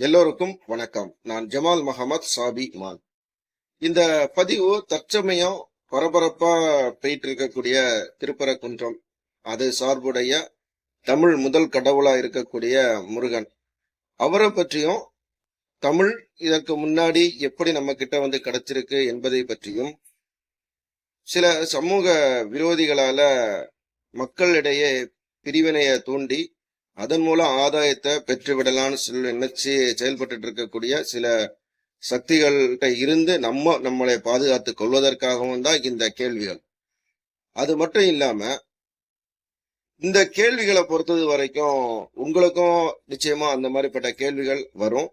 எல்லோருக்கும் வணக்கம். நான் ஜமால் முகமது சாபி இமான். இந்த பதிவு தற்சமயம் பரபரப்பா போயிட்டு இருக்கக்கூடிய திருப்பரங்குன்றம் அது சார்புடைய தமிழ் முதல் கடவுளா இருக்கக்கூடிய முருகன். அவரை பற்றியும் தமிழ் இதற்கு முன்னாடி எப்படி நம்ம கிட்ட வந்து கிடைச்சிருக்கு என்பதை பற்றியும் சில சமூக விரோதிகளால மக்களிடையே பிரிவினையை தூண்டி அதன் மூலம் ஆதாயத்தை பெற்றுவிடலாம்னு சொல்லி நினைச்சு செயல்பட்டு இருக்கக்கூடிய சில சக்திகள்கிட்ட இருந்து நம்ம நம்மளை பாதுகாத்துக் கொள்வதற்காகவும் தான் இந்த கேள்விகள். அது மட்டும் இல்லாம இந்த கேள்விகளை பொறுத்தது வரைக்கும் உங்களுக்கும் நிச்சயமா அந்த மாதிரிப்பட்ட கேள்விகள் வரும்.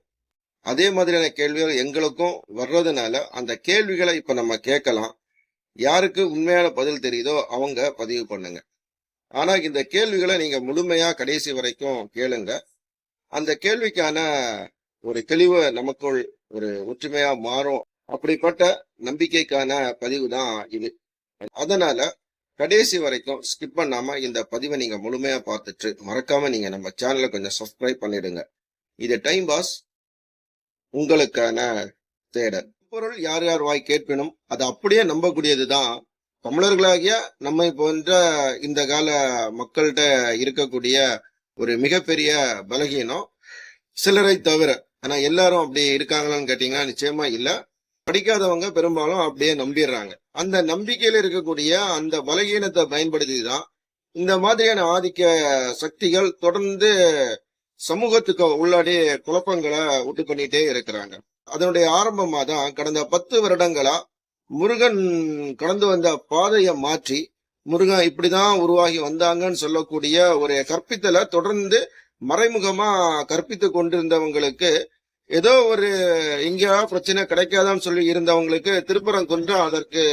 அதே மாதிரியான கேள்விகள் எங்களுக்கும் வர்றதுனால அந்த கேள்விகளை இப்ப நம்ம கேட்கலாம். யாருக்கு உண்மையான பதில் தெரியுதோ அவங்க பதிவு பண்ணுங்க. ஆனா இந்த கேள்விகளை நீங்க முழுமையா கடைசி வரைக்கும் கேளுங்க. அந்த கேள்விக்கான ஒரு தெளிவு நமக்குள் ஒரு ஒற்றுமையா மாறும். அப்படிப்பட்ட நம்பிக்கைக்கான பதிவு தான் இது. அதனால கடைசி வரைக்கும் ஸ்கிப் பண்ணாம இந்த பதிவை நீங்க முழுமையா பார்த்துட்டு மறக்காம நீங்க நம்ம சேனலை கொஞ்சம் சப்ஸ்கிரைப் பண்ணிடுங்க. இது டைம் பாஸ் உங்களுக்கான தேடல். பொருள் யார் யார் வாய் கேட்பினும் அது அப்படியே நம்பக்கூடியதுதான் தமிழர்களாகிய நம்மை போன்ற இந்த கால மக்கள்கிட்ட இருக்கக்கூடிய ஒரு மிகப்பெரிய பலகீனம் சிலரை தவிர ஆனா எல்லாரும் அப்படி இருக்காங்களான்னு கேட்டீங்கன்னா நிச்சயமா இல்ல. படிக்காதவங்க பெரும்பாலும் அப்படியே நம்பிடுறாங்க. அந்த நம்பிக்கையில இருக்கக்கூடிய அந்த பலகீனத்தை பயன்படுத்தி தான் இந்த மாதிரியான ஆதிக்க சக்திகள் தொடர்ந்து சமூகத்துக்கு உள்ளாடி குழப்பங்களை உண்டு பண்ணிட்டே இருக்கிறாங்க. அதனுடைய ஆரம்பமா தான் கடந்த பத்து வருடங்களா முருகன் கடந்து வந்த பாதையை மாற்றி முருகன் இப்படிதான் உருவாகி வந்தாங்கன்னு சொல்லக்கூடிய ஒரு கற்பித்தலை தொடர்ந்து மறைமுகமா கற்பித்து கொண்டிருந்தவங்களுக்கு ஏதோ ஒரு எங்கேயா பிரச்சனை கிடைக்காதான்னு சொல்லி இருந்தவங்களுக்கு திருப்பரங்குன்றம் அதற்கு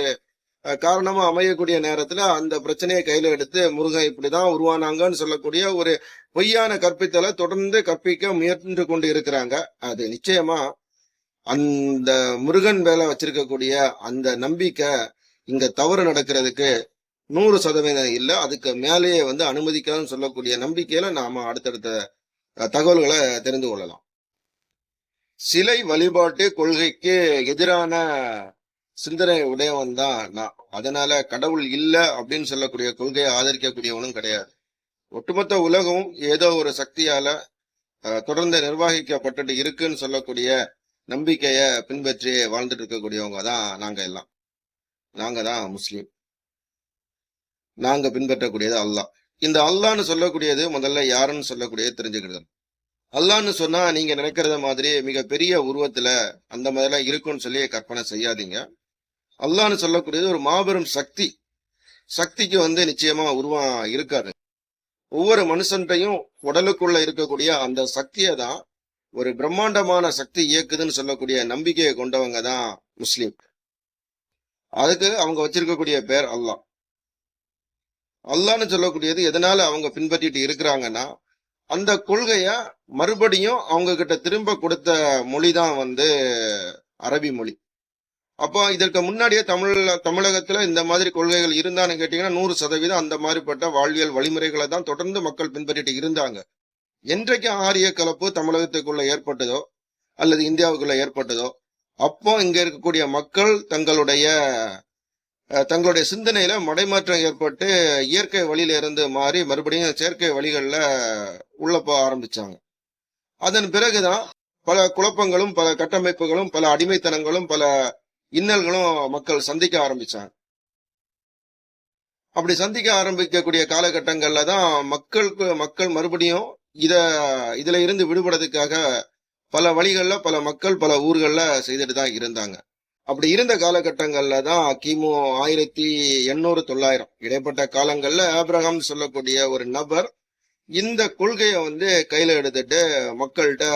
காரணமா அமையக்கூடிய நேரத்துல அந்த பிரச்சனையை கையில எடுத்து முருகன் இப்படிதான் உருவானாங்கன்னு சொல்லக்கூடிய ஒரு பொய்யான கற்பித்தலை தொடர்ந்து கற்பிக்க முயன்று கொண்டு இருக்கிறாங்க. அது நிச்சயமா அந்த முருகன் மேல வச்சிருக்கக்கூடிய அந்த நம்பிக்கை இங்க தவறு நடக்கிறதுக்கு நூறு சதவீதம் இல்லை. அதுக்கு மேலேயே வந்து அனுமதிக்காதுன்னு சொல்லக்கூடிய நம்பிக்கையில நாம அடுத்தடுத்த தகவல்களை தெரிந்து கொள்ளலாம். சிலை வழிபாட்டு கொள்கைக்கு எதிரான சிந்தனை உடையவன் தான் நான். அதனால கடவுள் இல்லை அப்படின்னு சொல்லக்கூடிய கொள்கையை ஆதரிக்கக்கூடியவனும் கிடையாது. ஒட்டுமொத்த உலகம் ஏதோ ஒரு சக்தியால தொடர்ந்து நிர்வகிக்கப்பட்டுட்டு இருக்குன்னு சொல்லக்கூடிய நம்பிக்கையை பின்பற்றி வாழ்ந்துட்டு இருக்கக்கூடியவங்க தான் நாங்க எல்லாம். நாங்கள் தான் முஸ்லீம். நாங்க பின்பற்றக்கூடியது அல்லாஹ். இந்த அல்லான்னு சொல்லக்கூடியது முதல்ல யாருன்னு சொல்லக்கூடியது தெரிஞ்சுக்கிறது அல்லாஹ்னு சொன்னா நீங்க நினைக்கிறத மாதிரி மிக பெரிய உருவத்துல அந்த மாதிரிலாம் இருக்கும்னு சொல்லி கற்பனை செய்யாதீங்க. அல்லான்னு சொல்லக்கூடியது ஒரு மாபெரும் சக்தி. சக்திக்கு வந்து நிச்சயமா உருவம் இருக்காது. ஒவ்வொரு மனுஷன்ட்டையும் உடலுக்குள்ள இருக்கக்கூடிய அந்த சக்தியை தான் ஒரு பிரம்மாண்டமான சக்தி இயக்குதுன்னு சொல்லக்கூடிய நம்பிக்கையை கொண்டவங்க தான் முஸ்லீம். அதுக்கு அவங்க வச்சிருக்கக்கூடிய பேர் அல்லாஹ். அல்லான்னு சொல்லக்கூடியது எதனால அவங்க பின்பற்றிட்டு இருக்கிறாங்கன்னா அந்த கொள்கைய மறுபடியும் அவங்க கிட்ட திரும்ப கொடுத்த மொழி தான் வந்து அரபி மொழி. அப்போ இதற்கு முன்னாடியே தமிழ்ல தமிழகத்துல இந்த மாதிரி கொள்கைகள் இருந்தான்னு கேட்டீங்கன்னா நூறு சதவீதம் அந்த மாதிரிப்பட்ட வாழ்வியல் வழிமுறைகளை தான் தொடர்ந்து மக்கள் பின்பற்றிட்டு இருந்தாங்க. என்றைக்கு ஆரிய கலப்பு தமிழகத்துக்குள்ள ஏற்பட்டதோ அல்லது இந்தியாவுக்குள்ள ஏற்பட்டதோ அப்போ இங்க இருக்கக்கூடிய மக்கள் தங்களுடைய தங்களுடைய சிந்தனையில மடைமாற்றம் ஏற்பட்டு இயற்கை வழியில இருந்து மாறி மறுபடியும் செயற்கை வழிகள்ல உள்ள போக ஆரம்பிச்சாங்க. அதன் பிறகுதான் பல குழப்பங்களும் பல கட்டமைப்புகளும் பல அடிமைத்தனங்களும் பல இன்னல்களும் மக்கள் சந்திக்க ஆரம்பிச்சாங்க. அப்படி சந்திக்க ஆரம்பிக்கக்கூடிய காலகட்டங்கள்ல தான் மக்களுக்கு மக்கள் மறுபடியும் இத இதுல இருந்து விடுபடுறதுக்காக பல வழிகள்ல பல மக்கள் பல ஊர்கள்ல செய்துட்டு தான் இருந்தாங்க. அப்படி இருந்த காலகட்டங்கள்ல தான் கிமு ஆயிரத்தி எண்ணூறு தொள்ளாயிரம். இடைப்பட்ட காலங்கள்ல ஆப்ரஹாம் சொல்லக்கூடிய ஒரு நபர் இந்த கொள்கையை வந்து கையில எடுத்துட்டு மக்கள்கிட்ட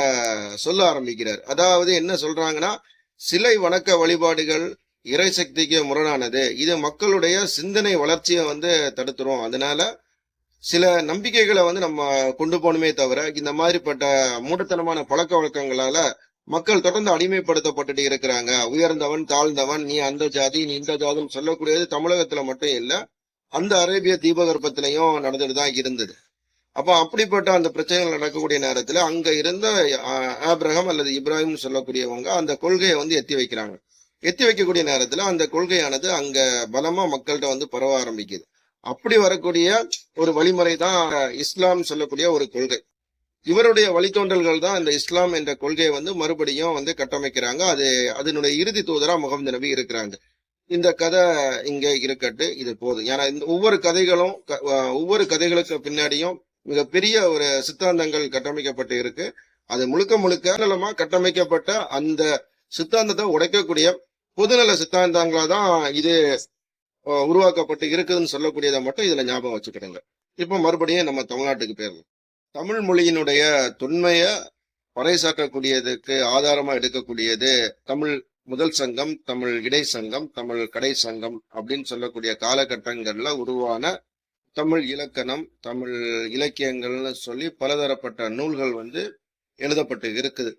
சொல்ல ஆரம்பிக்கிறார். அதாவது என்ன சொல்றாங்கன்னா சிலை வணக்க வழிபாடுகள் இறை சக்திக்கு முரணானது. இது மக்களுடைய சிந்தனை வளர்ச்சியை வந்து தடுத்துரும். அதனால சில நம்பிக்கைகளை வந்து நம்ம கொண்டு போகணுமே தவிர இந்த மாதிரிப்பட்ட மூடத்தனமான பழக்க வழக்கங்களால மக்கள் தொடர்ந்து அடிமைப்படுத்தப்பட்டுட்டு இருக்கிறாங்க. உயர்ந்தவன் தாழ்ந்தவன் நீ அந்த ஜாதி நீ இந்த ஜாதின்னு சொல்லக்கூடியது தமிழகத்துல மட்டும் இல்ல அந்த அரேபிய தீபகற்பத்திலையும் நடந்துட்டு தான் இருந்தது. அப்போ அப்படிப்பட்ட அந்த பிரச்சனைகள் நடக்கக்கூடிய நேரத்துல அங்க இருந்த ஆஹ், அல்லது இப்ராஹிம் சொல்லக்கூடியவங்க அந்த கொள்கையை வந்து எத்தி வைக்கிறாங்க. எத்தி வைக்கக்கூடிய நேரத்துல அந்த கொள்கையானது அங்க பலமா மக்கள்கிட்ட வந்து பரவ ஆரம்பிக்குது. அப்படி வரக்கூடிய ஒரு வழிமுறை தான் இஸ்லாம் சொல்லக்கூடிய ஒரு கொள்கை. இவருடைய வழித்தோன்றல்கள் தான் இந்த இஸ்லாம் என்ற கொள்கையை வந்து மறுபடியும் வந்து கட்டமைக்கிறாங்க. அது அதனுடைய இறுதி தூதரா முகமது நபி இருக்கிறாங்க. இந்த கதை இங்க இருக்கட்டு இது போதும். ஏன்னா இந்த ஒவ்வொரு கதைகளும் க- ஒவ்வொரு கதைகளுக்கு பின்னாடியும் மிகப்பெரிய ஒரு சித்தாந்தங்கள் கட்டமைக்கப்பட்டு இருக்கு. அது முழுக்க முழுக்க நலமா கட்டமைக்கப்பட்ட அந்த சித்தாந்தத்தை உடைக்கக்கூடிய பொதுநல சித்தாந்தங்களா தான் இது உருவாக்கப்பட்டு இருக்குதுன்னு சொல்லக்கூடியதை மட்டும் இதுல ஞாபகம் வச்சுக்கிடுங்க. இப்போ மறுபடியும் நம்ம தமிழ்நாட்டுக்கு போயிடலாம். தமிழ் மொழியினுடைய தொன்மையை பறைசாற்றக்கூடியதுக்கு ஆதாரமா எடுக்கக்கூடியது தமிழ் முதல் சங்கம் தமிழ் இடை சங்கம் தமிழ் கடை சங்கம் அப்படின்னு சொல்லக்கூடிய காலகட்டங்கள்ல உருவான தமிழ் இலக்கணம் தமிழ் இலக்கியங்கள்னு சொல்லி பலதரப்பட்ட நூல்கள் வந்து எழுதப்பட்டு இருக்குது.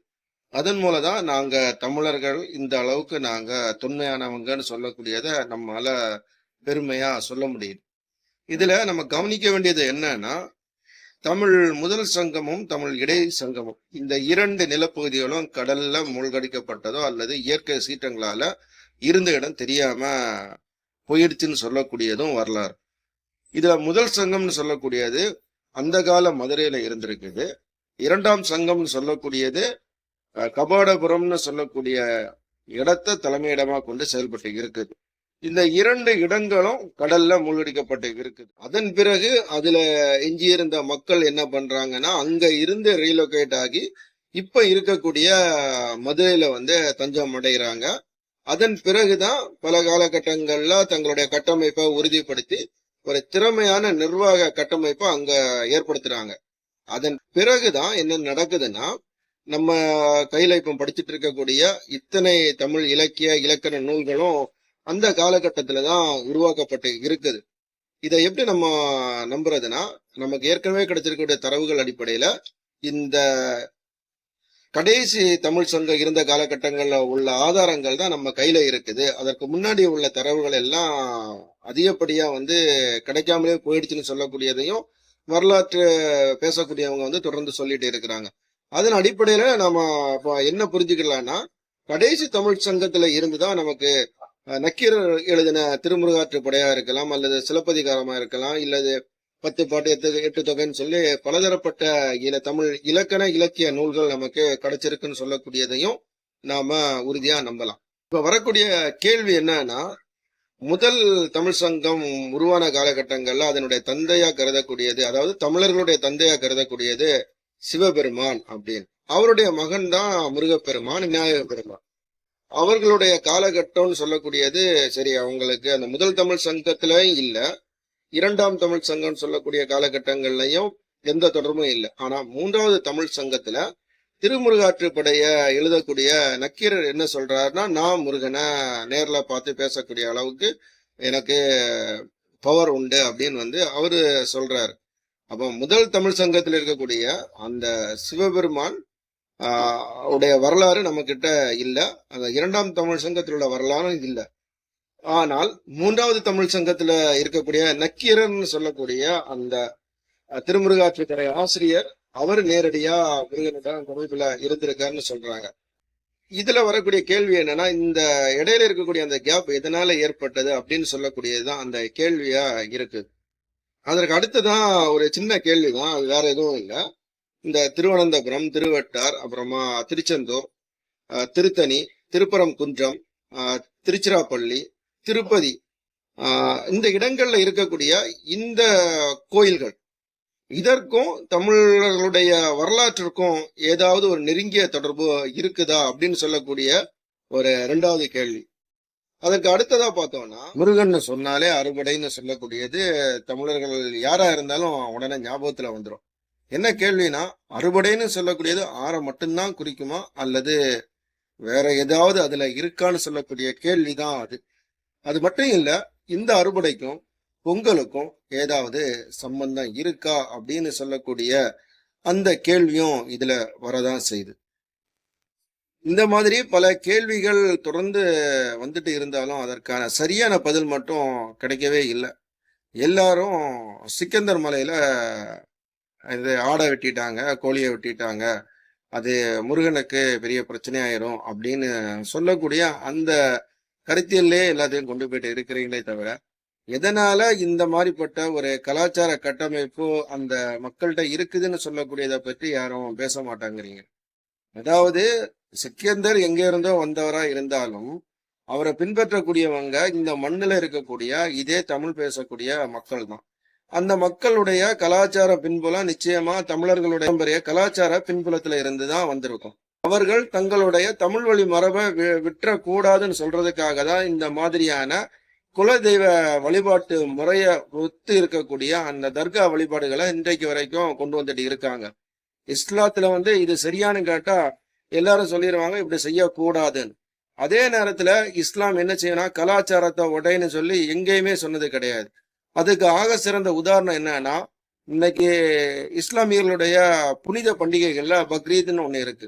அதன் மூலம் தான் நாங்க தமிழர்கள் இந்த அளவுக்கு நாங்க தொன்மையானவங்கன்னு சொல்லக்கூடியதை நம்மால பெருமையா சொல்ல முடியுது. இதுல நம்ம கவனிக்க வேண்டியது என்னன்னா தமிழ் முதல் சங்கமும் தமிழ் இடை சங்கமும் இந்த இரண்டு நிலப்பகுதிகளும் கடல்ல மூழ்கடிக்கப்பட்டதோ அல்லது இயற்கை சீற்றங்களால இருந்த இடம் தெரியாம போயிடுச்சுன்னு சொல்லக்கூடியதும் வரலாறு. இதுல முதல் சங்கம்னு சொல்லக்கூடியது அந்த கால மதுரையில இருந்திருக்குது. இரண்டாம் சங்கம்னு சொல்லக்கூடியது கபாடபுரம்னு சொல்லக்கூடிய இடத்தை தலைமையிடமா கொண்டு செயல்பட்டு இருக்குது. இந்த இரண்டு இடங்களும் கடல்ல மூழ்கடிக்கப்பட்டு இருக்குது. அதன் பிறகு அதுல எஞ்சியிருந்த மக்கள் என்ன பண்றாங்கன்னா அங்க இருந்து ரீலொகேட் ஆகி இப்ப இருக்கக்கூடிய மதுரையில வந்து தஞ்சம் அடைகிறாங்க. அதன் பிறகுதான் பல காலகட்டங்கள்ல தங்களுடைய கட்டமைப்பை உறுதிப்படுத்தி ஒரு திறமையான நிர்வாக கட்டமைப்பை அங்க ஏற்படுத்துறாங்க. அதன் பிறகுதான் என்ன நடக்குதுன்னா நம்ம கையில இப்ப படிச்சுட்டு இருக்கக்கூடிய இத்தனை தமிழ் இலக்கிய இலக்கண நூல்களும் அந்த காலகட்டத்துல தான் உருவாக்கப்பட்டு இருக்குது. இதை எப்படி நம்ம நம்புறதுன்னா நமக்கு ஏற்கனவே கிடைச்சிருக்கக்கூடிய தரவுகள் அடிப்படையில இந்த கடைசி தமிழ் சங்கம் இருந்த காலகட்டங்கள்ல உள்ள ஆதாரங்கள் தான் நம்ம கையில இருக்குது. அதற்கு முன்னாடி உள்ள தரவுகள் எல்லாம் அதிகப்படியா வந்து கிடைக்காமலே போயிடுச்சுன்னு சொல்லக்கூடியதையும் வரலாற்று பேசக்கூடியவங்க வந்து தொடர்ந்து சொல்லிட்டு இருக்கிறாங்க. அதன் அடிப்படையில நாம இப்ப என்ன புரிஞ்சுக்கலாம்னா கடைசி தமிழ் சங்கத்துல இருந்துதான் நமக்கு நக்கீரர் எழுதின திருமுருகாற்று படையா இருக்கலாம் அல்லது சிலப்பதிகாரமா இருக்கலாம் இல்லது பத்து பாட்டு எட்டு எட்டு தொகைன்னு சொல்லி பலதரப்பட்ட இல தமிழ் இலக்கண இலக்கிய நூல்கள் நமக்கு கிடைச்சிருக்குன்னு சொல்லக்கூடியதையும் நாம உறுதியா நம்பலாம். இப்ப வரக்கூடிய கேள்வி என்னன்னா முதல் தமிழ் சங்கம் உருவான காலகட்டங்கள்ல அதனுடைய தந்தையா கருதக்கூடியது அதாவது தமிழர்களுடைய தந்தையா கருதக்கூடியது சிவபெருமான் அப்படின்னு. அவருடைய மகன் தான் முருகப்பெருமான் விநாயக பெருமான். அவர்களுடைய காலகட்டம்னு சொல்லக்கூடியது சரி அவங்களுக்கு அந்த முதல் தமிழ் சங்கத்திலையும் இல்லை இரண்டாம் தமிழ் சங்கம்னு சொல்லக்கூடிய காலகட்டங்கள்லையும் எந்த தொடர்பும் இல்லை. ஆனா மூன்றாவது தமிழ் சங்கத்துல திருமுருகாற்றுப்படைய எழுதக்கூடிய நக்கீரர் என்ன சொல்றாருன்னா நான் முருகனை நேர்ல பார்த்து பேசக்கூடிய அளவுக்கு எனக்கு பவர் உண்டு அப்படின்னு வந்து அவரு சொல்றாரு. அப்போ முதல் தமிழ் சங்கத்தில் இருக்கக்கூடிய அந்த சிவபெருமான் உடைய வரலாறு நம்ம கிட்ட இல்லை. அந்த இரண்டாம் தமிழ் சங்கத்தில் உள்ள வரலாறும் இல்லை. ஆனால் மூன்றாவது தமிழ் சங்கத்துல இருக்கக்கூடிய நக்கீரர்னு சொல்லக்கூடிய அந்த திருமுருகாற்றுக்கரை ஆசிரியர் அவர் நேரடியா முருகனிடம் தொடர்புல இருந்திருக்காருன்னு சொல்றாங்க. இதுல வரக்கூடிய கேள்வி என்னன்னா இந்த இடையில இருக்கக்கூடிய அந்த கேப் எதனால ஏற்பட்டது அப்படின்னு சொல்லக்கூடியதுதான் அந்த கேள்வியா இருக்கு. அதற்கு அடுத்ததான் ஒரு சின்ன கேள்விதான் அது வேற எதுவும் இல்லை. இந்த திருவனந்தபுரம் திருவட்டார் அப்புறமா திருச்செந்தூர் திருத்தணி திருப்பரம் குன்றம் திருச்சிராப்பள்ளி திருப்பதி. இந்த இடங்கள்ல இருக்கக்கூடிய இந்த கோயில்கள் இதற்கும் தமிழர்களுடைய வரலாற்றிற்கும் ஏதாவது ஒரு நெருங்கிய தொடர்பு இருக்குதா அப்படின்னு சொல்லக்கூடிய ஒரு ரெண்டாவது கேள்வி. அதற்கு அடுத்ததா பார்த்தோம்னா முருகன் சொன்னாலே அறுபடைன்னு சொல்லக்கூடியது தமிழர்கள் யாரா இருந்தாலும் உடனே ஞாபகத்துல வந்துடும் என்ன கேள்வினா அறுபடைன்னு சொல்லக்கூடியது ஆறை மட்டும்தான் குறிக்குமா? அல்லது வேற ஏதாவது அதுல இருக்கான்னு சொல்லக்கூடிய கேள்விதான் அது. அது மட்டும் இல்ல இந்த அறுபடைக்கும் பொங்கலுக்கும் ஏதாவது சம்பந்தம் இருக்கா அப்படின்னு சொல்லக்கூடிய அந்த கேள்வியும் இதுல வரதான் செய்யுது இந்த மாதிரி பல கேள்விகள் தொடர்ந்து வந்துட்டு இருந்தாலும் அதற்கான சரியான பதில் மட்டும் கிடைக்கவே இல்லை. எல்லாரும் சிக்கந்தர் மலையில இது ஆடை வெட்டிட்டாங்க கோழியை வெட்டிட்டாங்க. அது முருகனுக்கு பெரிய பிரச்சனையாயிரும் அப்படின்னு சொல்லக்கூடிய அந்த கருத்தியல்லே எல்லாத்தையும் கொண்டு போயிட்டு இருக்கிறீங்களே தவிர எதனால இந்த மாதிரிப்பட்ட ஒரு கலாச்சார கட்டமைப்பு அந்த மக்கள்கிட்ட இருக்குதுன்னு சொல்லக்கூடியதை பற்றி யாரும் பேச மாட்டாங்கிறீங்க. அதாவது சிக்கந்தர் எங்க இருந்தோ வந்தவரா இருந்தாலும் அவரை பின்பற்றக்கூடியவங்க இந்த மண்ணில் இருக்கக்கூடிய இதே தமிழ் பேசக்கூடிய மக்கள் தான் அந்த மக்களுடைய கலாச்சார பின்புலம் நிச்சயமா தமிழர்களுடைய பாரம்பரிய கலாச்சார பின்புலத்துல இருந்து தான் வந்திருக்கும். அவர்கள் தங்களுடைய தமிழ் வழி மரபை விற்றக்கூடாதுன்னு சொல்றதுக்காக தான் இந்த மாதிரியான குலதெய்வ வழிபாட்டு முறைய ஒத்து இருக்கக்கூடிய அந்த தர்கா வழிபாடுகளை இன்றைக்கு வரைக்கும் கொண்டு வந்துட்டு இருக்காங்க. இஸ்லாத்துல வந்து இது சரியானு கேட்டா எல்லாரும் சொல்லிடுவாங்க இப்படி செய்யக்கூடாதுன்னு. அதே நேரத்துல இஸ்லாம் என்ன செய்யணும் கலாச்சாரத்தை உடைன்னு சொல்லி எங்கேயுமே சொன்னது கிடையாது. அதுக்கு ஆக சிறந்த உதாரணம் என்னன்னா இன்னைக்கு இஸ்லாமியர்களுடைய புனித பண்டிகைகள்ல பக்ரீத்னு ஒண்ணு இருக்கு.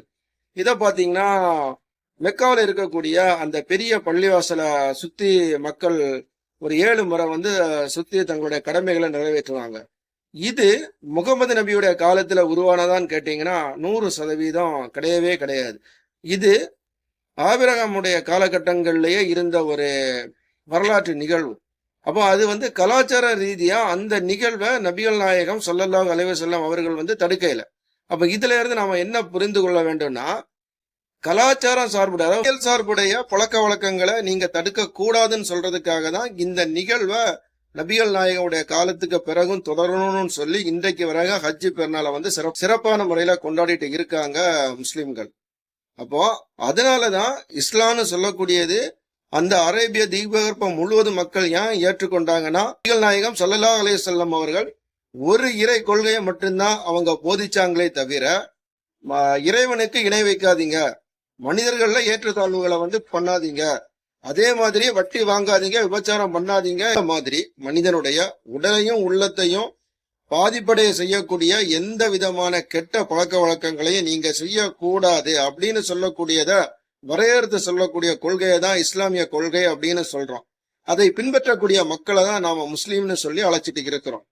இத பாத்தீங்கன்னா மெக்காவில் இருக்கக்கூடிய அந்த பெரிய பள்ளிவாசலை சுத்தி மக்கள் ஒரு ஏழு முறை வந்து சுத்தி தங்களுடைய கடமைகளை நிறைவேற்றுவாங்க. இது முகமது நபியுடைய காலத்துல உருவானதான்னு கேட்டீங்கன்னா நூறு சதவீதம் கிடையவே கிடையாது. இது ஆபிரகமுடைய காலகட்டங்கள்லயே இருந்த ஒரு வரலாற்று நிகழ்வு. அப்போ அது வந்து கலாச்சார ரீதியா அந்த நிகழ்வை நபிகள் நாயகம் சொல்லல்லா அலைவ செல்லம் அவர்கள் வந்து தடுக்கையில. அப்ப இதுல இருந்து நாம என்ன புரிந்து கொள்ள வேண்டும்னா கலாச்சாரம் சார்புடைய அரசியல் சார்புடைய பழக்க வழக்கங்களை நீங்க தடுக்க கூடாதுன்னு சொல்றதுக்காக தான் இந்த நிகழ்வை நபிகள் நாயகமுடைய காலத்துக்கு பிறகும் தொடரணும்னு சொல்லி இன்றைக்கு வரைக ஹஜ்ஜி பெருநாளை வந்து சிறப் சிறப்பான முறையில கொண்டாடிட்டு இருக்காங்க முஸ்லிம்கள். அப்போ அதனாலதான் இஸ்லாம்னு சொல்லக்கூடியது அந்த அரேபிய தீபகற்பம் முழுவதும் மக்கள் ஏன் ஏற்றுக்கொண்டாங்கன்னா நாயகம் சல்லல்லா அலைஹி அவர்கள் ஒரு இறை கொள்கையை மட்டும்தான் அவங்க போதிச்சாங்களே தவிர ம- இறைவனுக்கு இணை வைக்காதீங்க. மனிதர்கள்ல ஏற்றத்தாழ்வுகளை வந்து பண்ணாதீங்க. அதே மாதிரி வட்டி வாங்காதீங்க விபச்சாரம் பண்ணாதீங்க. இந்த மாதிரி மனிதனுடைய உடலையும் உள்ளத்தையும் பாதிப்படைய செய்யக்கூடிய எந்த விதமான கெட்ட பழக்க வழக்கங்களையும் நீங்க செய்யக்கூடாது அப்படின்னு சொல்லக்கூடியதை வரையறுத்து சொல்லக்கூடிய கொள்கையை தான் இஸ்லாமிய கொள்கை அப்படின்னு சொல்றோம். அதை பின்பற்றக்கூடிய மக்களை தான் நாம முஸ்லீம்னு சொல்லி அழைச்சிட்டு இருக்கிறோம்.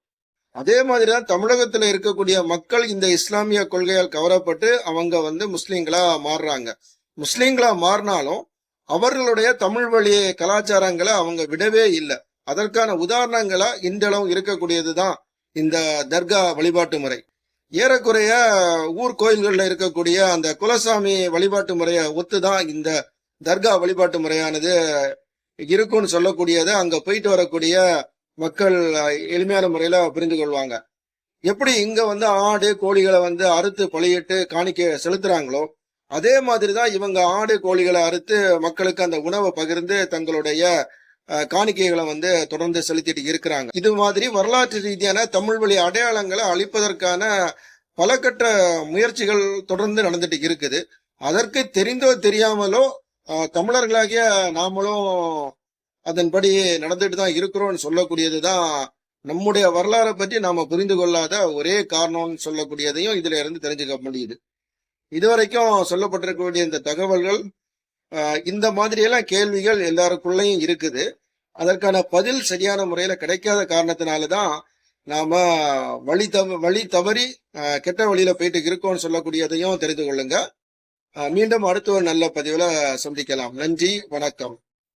அதே மாதிரிதான் தமிழகத்துல இருக்கக்கூடிய மக்கள் இந்த இஸ்லாமிய கொள்கையால் கவரப்பட்டு அவங்க வந்து முஸ்லீம்களா மாறுறாங்க. முஸ்லீம்களா மாறினாலும் அவர்களுடைய தமிழ் வழி கலாச்சாரங்களை அவங்க விடவே இல்லை. அதற்கான உதாரணங்களா இன்றளவும் இருக்கக்கூடியதுதான் இந்த தர்கா வழிபாட்டு முறை. ஏறக்குறைய ஊர் கோயில்களில் இருக்கக்கூடிய அந்த குலசாமி வழிபாட்டு முறையை ஒத்துதான் இந்த தர்கா வழிபாட்டு முறையானது இருக்கும்னு சொல்லக்கூடியதை அங்க போயிட்டு வரக்கூடிய மக்கள் எளிமையான முறையில புரிந்து கொள்வாங்க. எப்படி இங்க வந்து ஆடு கோழிகளை வந்து அறுத்து பழியிட்டு காணிக்க செலுத்துறாங்களோ அதே மாதிரிதான் இவங்க ஆடு கோழிகளை அறுத்து மக்களுக்கு அந்த உணவை பகிர்ந்து தங்களுடைய காணிக்கைகளை வந்து தொடர்ந்து செலுத்திட்டு இருக்கிறாங்க. இது மாதிரி வரலாற்று ரீதியான தமிழ் வழி அடையாளங்களை அழிப்பதற்கான பல கட்ட முயற்சிகள் தொடர்ந்து நடந்துட்டு இருக்குது. அதற்கு தெரிந்தோ தெரியாமலோ தமிழர்களாகிய நாமளும் அதன்படி நடந்துட்டு தான் இருக்கிறோம்னு சொல்லக்கூடியது தான் நம்முடைய வரலாறை பற்றி நாம புரிந்து கொள்ளாத ஒரே காரணம்னு சொல்லக்கூடியதையும் இதுல இருந்து தெரிஞ்சுக்க முடியுது. இதுவரைக்கும் சொல்லப்பட்டிருக்கக்கூடிய இந்த தகவல்கள் இந்த மாதிரியெல்லாம் கேள்விகள் எல்லாருக்குள்ளேயும் இருக்குது. அதற்கான பதில் சரியான முறையில கிடைக்காத காரணத்தினாலதான் நாம வழி தவ வழி தவறி கெட்ட வழியில போயிட்டு இருக்கோம்னு சொல்லக்கூடியதையும் தெரிந்து கொள்ளுங்க. மீண்டும் அடுத்த ஒரு நல்ல பதிவுல சந்திக்கலாம். நன்றி வணக்கம்.